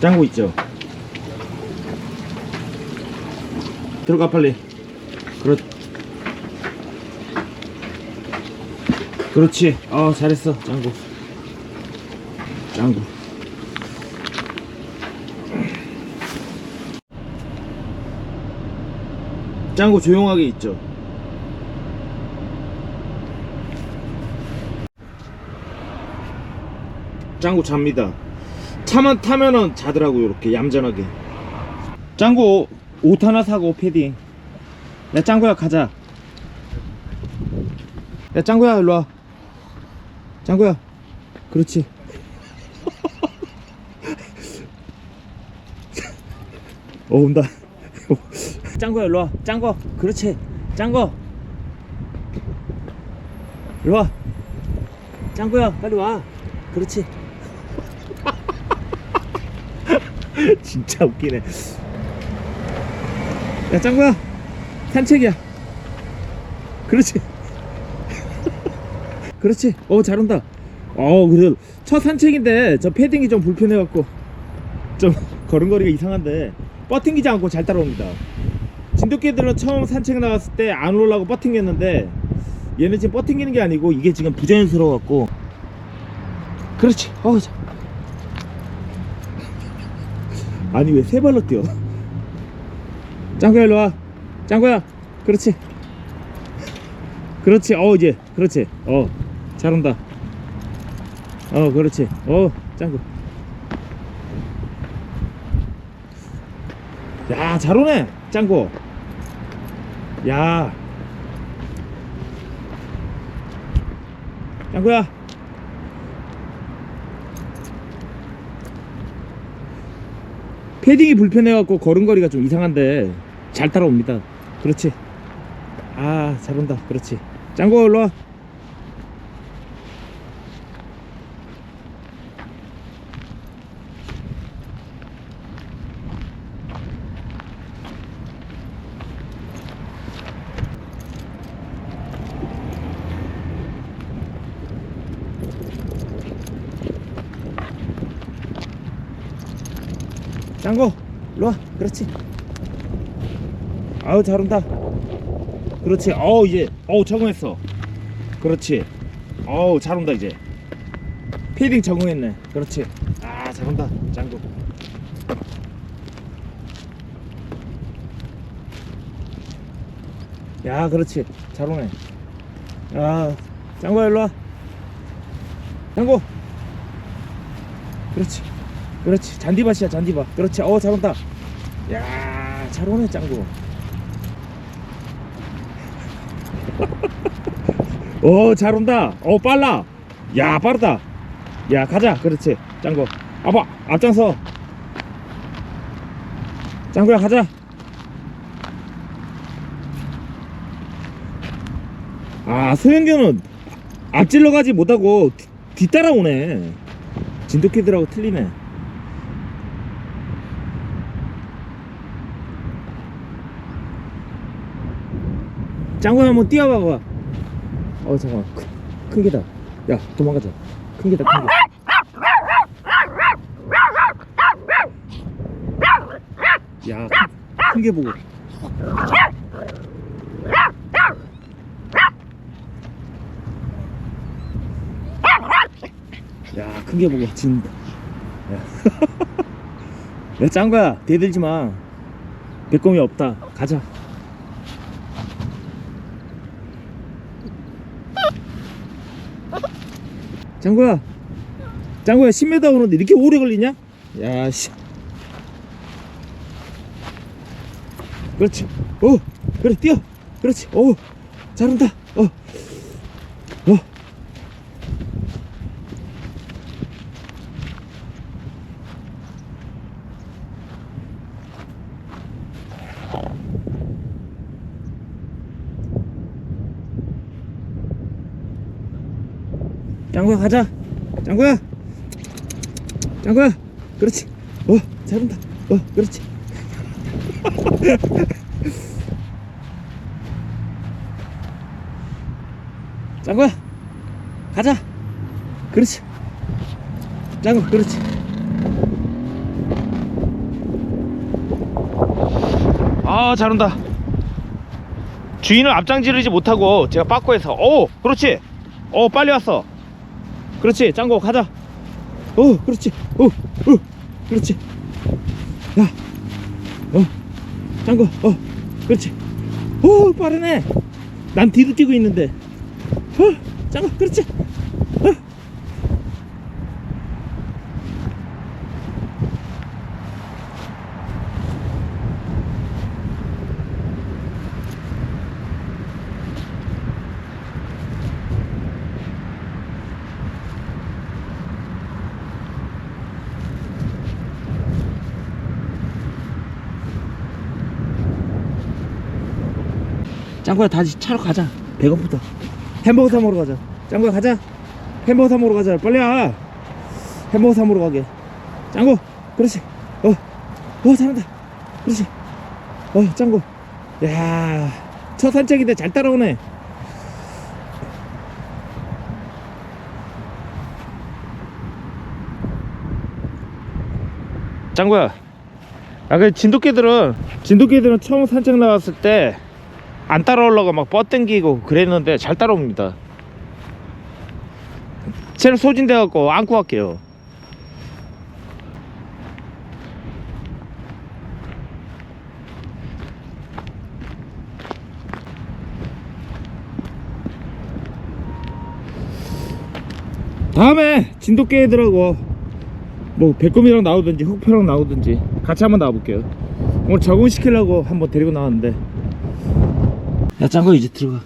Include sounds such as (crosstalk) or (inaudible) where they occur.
짱구 있죠? 들어가 빨리. 그렇 그렇지. 어 잘했어 짱구. 짱구. 짱구 조용하게 있죠? 짱구 잡니다 차만 타면은 자더라고요 이렇게 얌전하게. 짱구 옷 하나 사고 패딩. 야 짱구야 가자. 야 짱구야 일로와. 짱구야. 그렇지. (laughs) 어 온다. (laughs) 짱구야 일로와. 짱구 그렇지. 짱구. 일로와. 짱구야 빨리 와. 그렇지 (laughs) 진짜 웃기네. 야 짱구야. 산책이야. 그렇지. (laughs) 그렇지. 어 잘한다. 어 그래도 첫 산책인데 저 패딩이 좀 불편해갖고 좀 (laughs) 걸음걸이가 이상한데 뻗팅기지 않고 잘 따라옵니다. 진돗개들은 처음 산책 나갔을 때 안 올라고 뻗팅겼는데 얘는 지금 뻗팅기는 게 아니고 이게 지금 부자연스러워갖고. 그렇지. 어 자. 아니 왜 세 발로 뛰어? 짱구야 일로 와. 짱구야 그렇지. 그렇지 어 이제 그렇지 어 잘한다. 어 그렇지 어 짱구. 야 잘 오네 짱구. 야. 짱구야 패딩이 불편해갖고 걸음걸이가 좀 이상한데 잘 따라옵니다. 그렇지. 아 잘 온다. 그렇지. 짱구 일로와 짱구 일로와. 그렇지. 아우 잘 온다. 그렇지. 어우 이제 어우 적응했어. 그렇지. 어우 잘 온다 이제. 패딩 적응했네. 그렇지. 아 잘 온다 짱구. 야 그렇지. 잘 오네. 야 짱구야 일로와. 짱구. 그렇지 그렇지. 잔디밭이야 잔디밭. 그렇지. 어 잘온다. 야 잘 오네 짱구. (laughs) 오 잘온다. 어 빨라. 야 빠르다. 야 가자. 그렇지. 짱구. 아빠 앞장서. 짱구야 가자. 아 소형견은 앞질러 가지 못하고 뒤- 뒤따라오네. 진돗개들하고 틀리네 짱구야 한번 뛰어봐봐 어 잠깐만 큰, 큰 개다 야 도망가자 큰 개다 큰 개. 야, 큰게 보고. 야, 큰게 보고 진다. 야, (laughs) 야 짱구야, 대들지 마. 배꼽이 없다. 가자. 짱구야, 짱구야 10m 오는데 이렇게 오래 걸리냐? 야, 씨. 그렇지. 어, 그래 뛰어. 그렇지. 어, 잘한다. 어, 어. 짱구야 가자. 짱구야. 짱구야. 그렇지. 어 잘한다. 어 그렇지. (laughs) 짱구야. 가자. 그렇지. 짱구 그렇지. 아 잘한다. 주인을 앞장지르지 못하고 제가 빠꾸해서. 오 그렇지. 오 빨리 왔어. 그렇지 짱구 가자. 오 그렇지. 오, 오 그렇지. 야어 짱구 어 그렇지. 오 빠르네. 난 뒤로 뛰고 있는데. 어 짱구 그렇지 짱구야 다시 차로 가자. 배고프다. 햄버거 사 먹으러 가자. 짱구야 가자. 햄버거 사 먹으러 가자. 빨리 와. 햄버거 사 먹으러 가게. 짱구 그렇지. 어어 잘한다. 그렇지. 어 짱구. 야첫 산책인데 잘 따라오네. 짱구야 아그 진돗개들은 진돗개들은 처음 산책 나왔을 때 안 따라오려고 막 뻗땡기고 그랬는데 잘 따라옵니다. 채를 소진돼 갖고 안고 갈게요. 다음에 진돗개 애들하고 뭐 백곰이랑 나오든지 흑표랑 나오든지 같이 한번 나와볼게요. 오늘 적응시키려고 한번 데리고 나왔는데 야 짱구 이제 들어가